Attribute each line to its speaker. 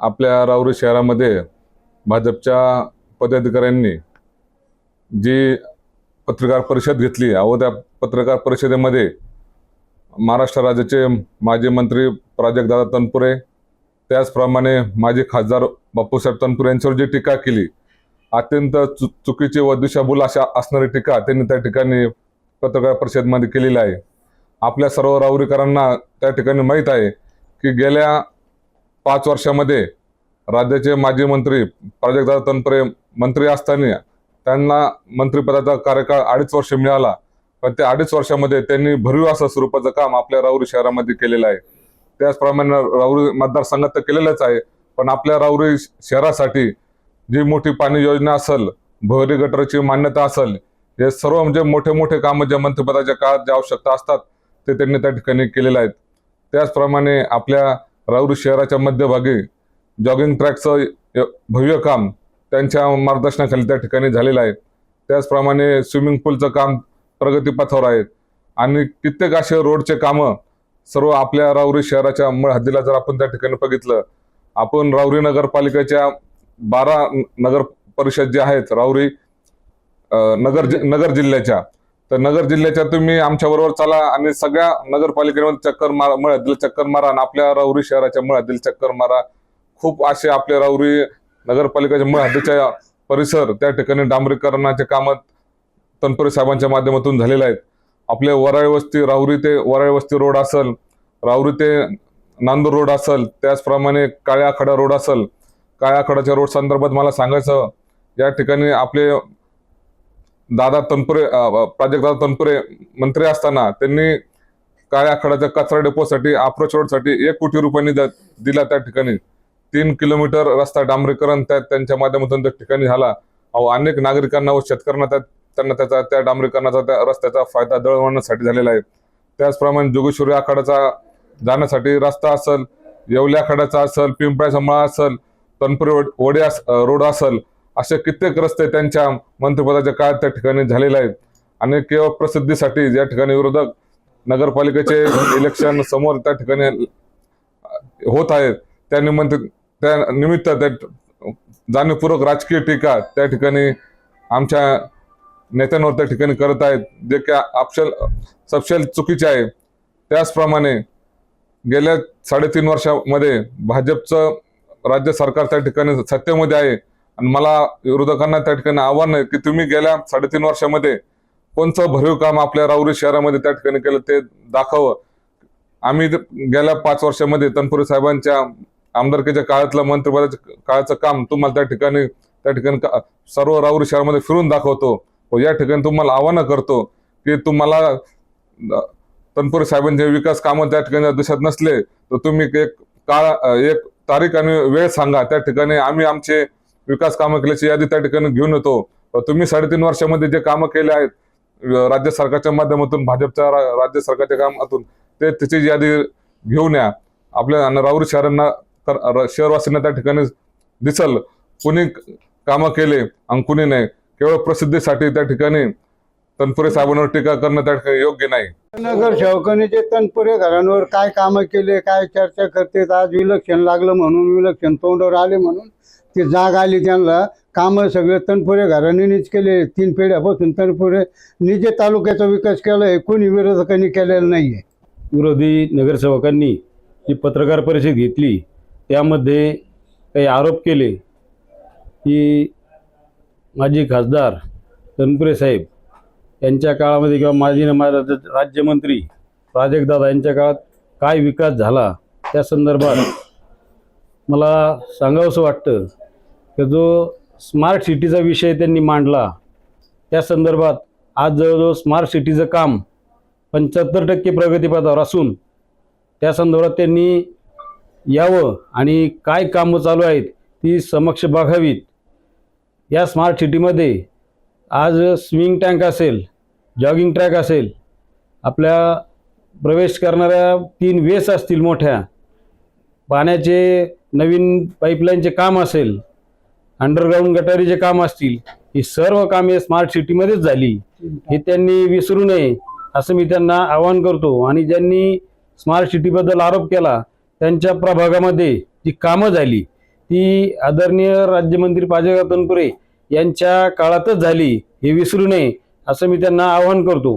Speaker 1: आपल्या राऊरी शहरामध्ये भाजपच्या पदाधिकाऱ्यांनी जी पत्रकार परिषद घेतली अहो त्या पत्रकार परिषदेमध्ये महाराष्ट्र राज्याचे माजी मंत्री प्राजक्तदादा तनपुरे त्याचप्रमाणे माजी खासदार बापूसाहेब तनपुरे यांच्यावर जी टीका केली अत्यंत चु चुकीची व दिशाभूल अशा असणारी टीका त्यांनी त्या ठिकाणी पत्रकार परिषदेमध्ये केलेली आहे. आपल्या सर्व राऊरीकरांना त्या ठिकाणी माहीत आहे की गेल्या पाच वर्षामध्ये राज्याचे माजी मंत्री प्राजक्ता तनपुरे मंत्री असताना त्यांना मंत्रिपदाचा कार्यकाळ अडीच वर्ष मिळाला. पण त्या अडीच वर्षामध्ये त्यांनी भरीव असं स्वरूपाचं काम आपल्या राऊरी शहरामध्ये केलेलं आहे. त्याचप्रमाणे राऊरी मतदारसंघात तर केलेलंच आहे पण आपल्या राऊरी शहरासाठी जी मोठी पाणी योजना असेल भोरी गटरची मान्यता असेल हे सर्व म्हणजे मोठे मोठे कामं ज्या मंत्रिपदाच्या काळात ज्या आवश्यकता असतात ते त्यांनी त्या ठिकाणी केलेले आहेत. त्याचप्रमाणे आपल्या राऊरी शहराच्या मध्यभागी जॉगिंग ट्रॅकचं य- भव्य काम त्यांच्या मार्गदर्शनाखाली त्या ठिकाणी झालेलं आहे. त्याचप्रमाणे स्विमिंग पूलचं काम प्रगतीपथावर आहे. आणि कित्येक असे रोडचे कामं सर्व आपल्या राऊरी शहराच्या मूळ हद्दीला जर आपण त्या ठिकाणी बघितलं आपण राऊरी नगरपालिकेच्या बारा नगर परिषद जे आहेत राऊरी नगर जि- नगर जिल्ह्याच्या तर नगर जिल्ह्याच्या तुम्ही आमच्या बरोबर चला आणि सगळ्या नगरपालिकेमध्ये चक्कर मारा मळ्यातील चक्कर मारा आणि आपल्या राऊरी शहराच्या मळ्यातील चक्कर मारा. खूप असे आपल्या राऊरी नगरपालिकेच्या मूळ परिसर त्या ठिकाणी डांबरीकरणाचे कामं तनपुरे साहेबांच्या माध्यमातून झालेले आहेत. आपले वराळी वस्ती राहुरी ते वराळी वस्ती रोड असेल राहुरी ते नांदूर रोड असेल त्याचप्रमाणे काळ्या आखाडा रोड असेल. काळ्या आखाड्याच्या रोड संदर्भात मला सांगायचं या ठिकाणी आपले दादा तनपुरे अं, प्राजक्तदादा तनपुरे मंत्री असताना त्यांनी काळ्या आखाड्याच्या कचरा डेपोसाठी अप्रोच रोडसाठी एक कोटी रुपयांनी द- दिला त्या ठिकाणी. तीन किलोमीटर रस्ता डांबरीकरण त्या त्यांच्या माध्यमातून त्या ठिकाणी झाला. अहो अनेक नागरिकांना व शेतकऱ्यांना त्या त्यांना त्याचा त्या डांबरीकरणाचा त्या रस्त्याचा फायदा दळवण्यासाठी झालेला आहे. त्याचप्रमाणे जोगेश्वरी आखाड्याचा जाण्यासाठी रस्ता असेल येवल्या आखाड्याचा असेल पिंपळ्या मळा असेल तनपुरी वड- वडे रोड असेल असे कित्येक रस्ते त्यांच्या मंत्रिपदाच्या काळात त्या ठिकाणी झालेले आहेत. आणि केवळ प्रसिद्धीसाठी या ठिकाणी विरोधक नगरपालिकेचे इलेक्शन समोर त्या ठिकाणी होत आहेत त्या निमित्त त्या निमित्त त्या जाणीवपूर्वक राजकीय टीका त्या ठिकाणी आमच्या नेत्यांवर त्या ठिकाणी करत आहेत जे की अपशल सपशल चुकीचे आहे. त्याचप्रमाणे गेल्या साडेतीन वर्षामध्ये भाजपचं राज्य सरकार त्या ठिकाणी सत्तेमध्ये आहे. आणि मला विरोधकांना त्या ठिकाणी आव्हान आहे की तुम्ही गेल्या साडेतीन वर्षामध्ये कोणतं भरीव काम आपल्या राऊरी शहरामध्ये त्या ठिकाणी केलं ते दाखवं आम्ही गेल्या पाच वर्षामध्ये तनपुरे साहेबांच्या आमदारकीच्या काळातलं मंत्रिपदाच्या काळाचं काम तुम्हाला त्या ठिकाणी त्या ठिकाणी का- सर्व राऊरी शहरामध्ये फिरून दाखवतो. व या ठिकाणी तुम्हाला आव्हानं करतो की तुम्हाला तनपुरी तनपुरे साहेबांचे विकास कामं त्या ठिकाणी जर दिसत नसले तर तुम्ही एक काळ एक तारीख आणि वेळ सांगा. त्या ठिकाणी आम्ही आमचे विकास कामं केल्याची यादी त्या ठिकाणी घेऊन येतो. तुम्ही साडेतीन वर्षामध्ये जे कामं केले आहेत राज्य सरकारच्या माध्यमातून भाजपच्या राज्य सरकारच्या कामातून ते त्याची यादी घेऊन या. आपल्या आणि राऊरी शहरांना शहरवासींना त्या ठिकाणी दिसल कुणी कामं केले आणि कुणी नाही. केवळ प्रसिद्धीसाठी त्या ठिकाणी तनपुरे साहेबांवर टीका करणं त्या ठिकाणी योग्य नाही.
Speaker 2: नगर सेवकांनी जे तनपुरे घरांवर काय कामं केले काय चर्चा करते आज विलक्षण लागलं म्हणून विलक्षण तोंडावर आले म्हणून ती जाग आली त्यांना. कामं सगळे तनपुरे घराणीच केले. तीन पिढ्यापासून तनपुरे. निजे तालुक्याचा विकास केला आहे. कोणी विरोधकांनी केलेला नाही आहे
Speaker 3: विरोधी नगरसेवकांनी जी पत्रकार परिषद घेतली. त्यामध्ये काही आरोप केले. की माजी खासदार तनपुरे साहेब यांच्या काळामध्ये किंवा माजी राज्यमंत्री प्राजक्तदादा यांच्या काळात काय विकास झाला त्या संदर्भात मला सांगावंसं वाटतं की जो स्मार्ट सिटीचा विषय त्यांनी मांडला त्या संदर्भात आज जवळजवळ स्मार्ट सिटीचं काम पंच्याहत्तर टक्के प्रगतीपथावर असून त्या संदर्भात त्यांनी यावं आणि काय कामं चालू आहेत ती समक्ष बघावीत. या स्मार्ट सिटीमध्ये आज स्विमिंग टँक असेल जॉगिंग ट्रॅक असेल आपल्या प्रवेश करणाऱ्या तीन वेस असतील मोठ्या पाण्याचे नवीन पाईपलाईनचे काम असेल अंडरग्राऊंड गटारीचे काम असतील ही सर्व कामे स्मार्ट सिटीमध्येच झाली. हे त्यांनी विसरू नये असं मी त्यांना आवाहन करतो. आणि ज्यांनी स्मार्ट सिटीबद्दल आरोप केला त्यांच्या प्रभागामध्ये जी कामं झाली ती आदरणीय राज्यमंत्री पाजेगा तनपुरे यांच्या काळातच झाली हे विसरू नये असं मी त्यांना आवाहन करतो.